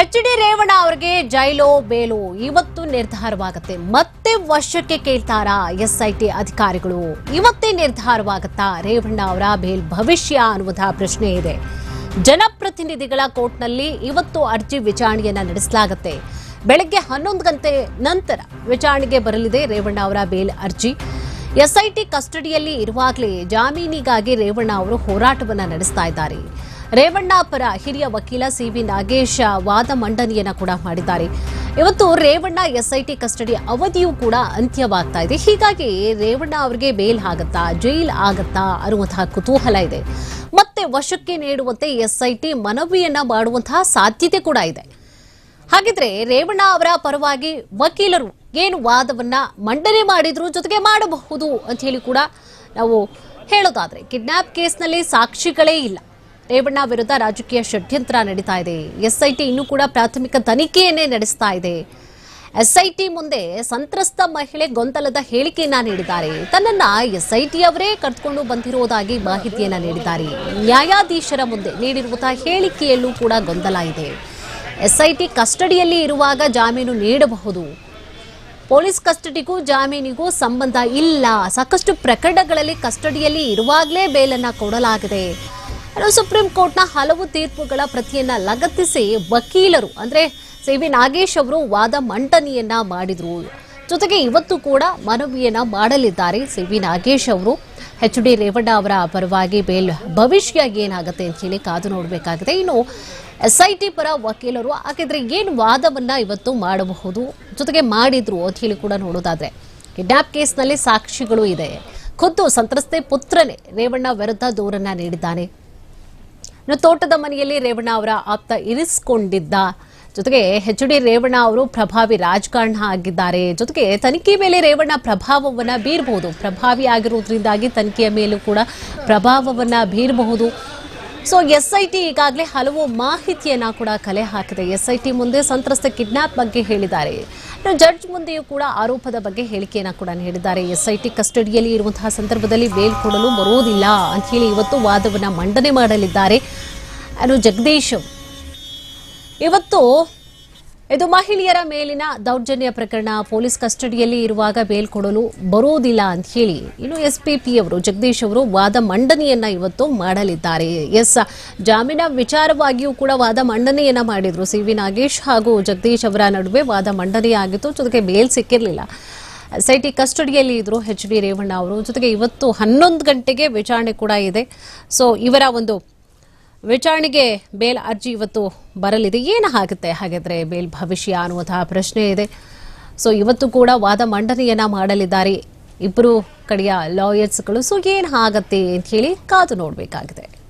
H D Revanna ಅವರಿಗೆ ಜೈಲೋ ಬೇಲೋ, ಇವತ್ತು ನಿರ್ಧಾರವಾಗುತ್ತೆ. ಮತ್ತೆ ವಶಕ್ಕೆ ಕೇಳ್ತಾರಾ ಎಸ್ಐಟಿ ಅಧಿಕಾರಿಗಳು. ಇವತ್ತೇ ನಿರ್ಧಾರವಾಗುತ್ತಾ ರೇವಣ್ಣ ಅವರ ಬೇಲ್ ಭವಿಷ್ಯ ಅನ್ನುವಂತಹ ಪ್ರಶ್ನೆ ಇದೆ. ಜನಪ್ರತಿನಿಧಿಗಳ ಕೋರ್ಟ್ನಲ್ಲಿ ಇವತ್ತು ಅರ್ಜಿ ವಿಚಾರಣೆಯನ್ನ ನಡೆಸಲಾಗುತ್ತೆ. ಬೆಳಗ್ಗೆ ಹನ್ನೊಂದು ಗಂಟೆ ನಂತರ ವಿಚಾರಣೆಗೆ ಬರಲಿದೆ ರೇವಣ್ಣ ಅವರ ಬೇಲ್ ಅರ್ಜಿ. ಎಸ್ಐಟಿ ಕಸ್ಟಡಿಯಲ್ಲಿ ಇರುವಾಗಲೇ ಜಾಮೀನಿಗಾಗಿ ರೇವಣ್ಣ ಅವರು ಹೋರಾಟವನ್ನು ನಡೆಸ್ತಾ ಇದ್ದಾರೆ. ರೇವಣ್ಣ ಪರ ಹಿರಿಯ ವಕೀಲ ಸಿ ವಿ ನಾಗೇಶ್ ವಾದ ಮಂಡನೆಯನ್ನ ಕೂಡ ಮಾಡಿದ್ದಾರೆ. ಇವತ್ತು ರೇವಣ್ಣ ಎಸ್ಐಟಿ ಕಸ್ಟಡಿ ಅವಧಿಯೂ ಕೂಡ ಅಂತ್ಯವಾಗ್ತಾ ಇದೆ. ಹೀಗಾಗಿ ರೇವಣ್ಣ ಅವರಿಗೆ ಬೇಲ್ ಆಗತ್ತಾ, ಜೈಲ್ ಆಗತ್ತಾ ಅನ್ನುವಂತಹ ಕುತೂಹಲ ಇದೆ. ಮತ್ತೆ ವಶಕ್ಕೆ ನೀಡುವಂತೆ ಎಸ್ಐಟಿ ಮನವಿಯನ್ನ ಮಾಡುವಂತಹ ಸಾಧ್ಯತೆ ಕೂಡ ಇದೆ. ಹಾಗಿದ್ರೆ ರೇವಣ್ಣ ಅವರ ಪರವಾಗಿ ವಕೀಲರು ಏನು ವಾದವನ್ನ ಮಂಡನೆ ಮಾಡಿದ್ರು ಜೊತೆಗೆ ಮಾಡಬಹುದು ಅಂತ ಹೇಳಿ ಕೂಡ ನಾವು ಹೇಳೋದಾದ್ರೆ, ಕಿಡ್ನಾಪ್ ಕೇಸ್ನಲ್ಲಿ ಸಾಕ್ಷಿಗಳೇ ಇಲ್ಲ. ರೇವಣ್ಣ ವಿರುದ್ಧ ರಾಜಕೀಯ ಷಡ್ಯಂತ್ರ ನಡೀತಾ ಇದೆ. ಎಸ್ಐಟಿ ಇನ್ನೂ ಕೂಡ ಪ್ರಾಥಮಿಕ ತನಿಖೆಯನ್ನೇ ನಡೆಸ್ತಾ ಇದೆ. ಎಸ್ಐಟಿ ಮುಂದೆ ಸಂತ್ರಸ್ತ ಮಹಿಳೆ ಗೊಂದಲದ ಹೇಳಿಕೆಯನ್ನ ನೀಡಿದ್ದಾರೆ. ತನ್ನನ್ನ ಎಸ್ಐಟಿ ಅವರೇ ಕರೆದುಕೊಂಡು ಬಂದಿರುವುದಾಗಿ ಮಾಹಿತಿಯನ್ನ ನೀಡಿದ್ದಾರೆ. ನ್ಯಾಯಾಧೀಶರ ಮುಂದೆ ನೀಡಿರುವಂತಹ ಹೇಳಿಕೆಯಲ್ಲೂ ಕೂಡ ಗೊಂದಲ ಇದೆ. ಎಸ್ಐಟಿ ಕಸ್ಟಡಿಯಲ್ಲಿ ಇರುವಾಗ ಜಾಮೀನು ನೀಡಬಹುದು. ಪೊಲೀಸ್ ಕಸ್ಟಡಿಗೂ ಜಾಮೀನಿಗೂ ಸಂಬಂಧ ಇಲ್ಲ. ಸಾಕಷ್ಟು ಪ್ರಕರಣಗಳಲ್ಲಿ ಕಸ್ಟಡಿಯಲ್ಲಿ ಇರುವಾಗಲೇ ಬೇಲನ್ನು ಕೊಡಲಾಗಿದೆ. ಸುಪ್ರೀಂ ಕೋರ್ಟ್ನ ಹಲವು ತೀರ್ಪುಗಳ ಪ್ರತಿಯನ್ನ ಲಗತ್ತಿಸಿ ವಕೀಲರು, ಅಂದ್ರೆ ಸಿ ವಿ ನಾಗೇಶ್ ಅವರು ವಾದ ಮಂಡನೆಯನ್ನ ಮಾಡಿದ್ರು. ಜೊತೆಗೆ ಇವತ್ತು ಕೂಡ ಮನವಿಯನ್ನ ಮಾಡಲಿದ್ದಾರೆ ಸಿ ವಿ ನಾಗೇಶ್ ಅವರು. ಎಚ್ ಡಿ ರೇವಣ್ಣ ಅವರ ಪರವಾಗಿ ಬೇಲ್ ಭವಿಷ್ಯ ಏನಾಗುತ್ತೆ ಅಂತ ಹೇಳಿ ಕಾದು ನೋಡಬೇಕಾಗಿದೆ. ಇನ್ನು ಎಸ್ಐಟಿ ಪರ ವಕೀಲರು ಹಾಗಿದ್ರೆ ಏನು ವಾದವನ್ನ ಇವತ್ತು ಮಾಡಬಹುದು? ಜೊತೆಗೆ ಮಾಡಿದ್ರು ಅಂತ ಹೇಳಿ ಕೂಡ ನೋಡೋದಾದ್ರೆ ಕಿಡ್ನಾಪ್ ಕೇಸ್ನಲ್ಲಿ ಸಾಕ್ಷಿಗಳು ಇದೆ. ಖುದ್ದು ಸಂತ್ರಸ್ತೆ ಪುತ್ರನೇ ರೇವಣ್ಣ ವಿರುದ್ಧ ದೂರನ್ನ ನೀಡಿದ್ದಾನೆ. ಇನ್ನು ತೋಟದ ಮನೆಯಲ್ಲಿ ರೇವಣ್ಣ ಅವರ ಆಪ್ತ ಇರಿಸಿಕೊಂಡಿದ್ದ. ಜೊತೆಗೆ ಎಚ್ ಡಿ ರೇವಣ್ಣ ಅವರು ಪ್ರಭಾವಿ ರಾಜಕಾರಣ ಆಗಿದ್ದಾರೆ. ಜೊತೆಗೆ ತನಿಖೆ ಮೇಲೆ ರೇವಣ್ಣ ಪ್ರಭಾವವನ್ನ ಬೀರಬಹುದು ಪ್ರಭಾವಿ ಆಗಿರುವುದರಿಂದಾಗಿ ತನಿಖೆಯ ಮೇಲೂ ಕೂಡ ಪ್ರಭಾವವನ್ನ ಬೀರಬಹುದು. ಸೊ ಎಸ್ಐಟಿ ಈಗಾಗಲೇ ಹಲವು ಮಾಹಿತಿಯನ್ನ ಕೂಡ ಕಲೆ ಹಾಕಿದೆ. ಎಸ್ಐಟಿ ಮುಂದೆ ಸಂತ್ರಸ್ತ ಕಿಡ್ನಾಪ್ ಬಗ್ಗೆ ಹೇಳಿದ್ದಾರೆ. ಜಡ್ಜ್ ಮುಂದೆಯೂ ಕೂಡ ಆರೋಪದ ಬಗ್ಗೆ ಹೇಳಿಕೆಯನ್ನ ಕೂಡ ನೀಡಿದ್ದಾರೆ. ಎಸ್ಐಟಿ ಕಸ್ಟಡಿಯಲ್ಲಿ ಇರುವಂತಹ ಸಂದರ್ಭದಲ್ಲಿ ಬೇಲ್ ಕೊಡಲು ಬರುವುದಿಲ್ಲ ಅಂತ ಹೇಳಿ ಇವತ್ತು ವಾದವನ್ನ ಮಂಡನೆ ಮಾಡಲಿದ್ದಾರೆ. ಅನು ಜಗದೀಶ್ ಇವತ್ತು ಇದು ಮಹಿಳೆಯರ ಮೇಲಿನ ದೌರ್ಜನ್ಯ ಪ್ರಕರಣ. ಪೊಲೀಸ್ ಕಸ್ಟಡಿಯಲ್ಲಿ ಇರುವಾಗ ಬೇಲ್ ಕೊಡಲು ಬರೋದಿಲ್ಲ ಅಂತ ಹೇಳಿ ಇನ್ನು ಎಸ್ ಅವರು, ಜಗದೀಶ್ ಅವರು ವಾದ ಮಂಡನೆಯನ್ನ ಇವತ್ತು ಮಾಡಲಿದ್ದಾರೆ. ಎಸ್, ಜಾಮೀನ ವಿಚಾರವಾಗಿಯೂ ಕೂಡ ವಾದ ಮಂಡನೆಯನ್ನ ಮಾಡಿದ್ರು. ಸಿ. ವಿ. ನಾಗೇಶ್ ಹಾಗೂ ಜಗದೀಶ್ ಅವರ ನಡುವೆ ವಾದ ಮಂಡನೆಯಾಗಿತ್ತು ಜೊತೆಗೆ ಬೇಲ್ ಸಿಕ್ಕಿರಲಿಲ್ಲ. ಎಸ್ಐಟಿ ಕಸ್ಟಡಿಯಲ್ಲಿ ಇದ್ರು ಎಚ್ ಡಿ ರೇವಣ್ಣ ಅವರು. ಜೊತೆಗೆ ಇವತ್ತು ಹನ್ನೊಂದು ಗಂಟೆಗೆ ವಿಚಾರಣೆ ಕೂಡ ಇದೆ. ಸೊ ಇವರ ಒಂದು ವಿಚಾರಣೆಗೆ ಬೇಲ್ ಅರ್ಜಿ ಇವತ್ತು ಬರಲಿದೆ. ಏನು ಆಗುತ್ತೆ? ಹಾಗಾದ್ರೆ ಬೇಲ್ ಭವಿಷ್ಯ ಅನ್ನುವಂತಹ ಪ್ರಶ್ನೆ ಇದೆ. ಸೊ ಇವತ್ತು ಕೂಡ ವಾದ ಮಂಡನೆಯನ್ನು ಮಾಡಲಿದ್ದಾರೆ ಇಬ್ಬರು ಕಡೆಯ ಲಾಯರ್ಸ್ಗಳು ಸೊ ಏನು ಆಗತ್ತೆ ಅಂತ ಹೇಳಿ ಕಾದು ನೋಡಬೇಕಾಗಿದೆ.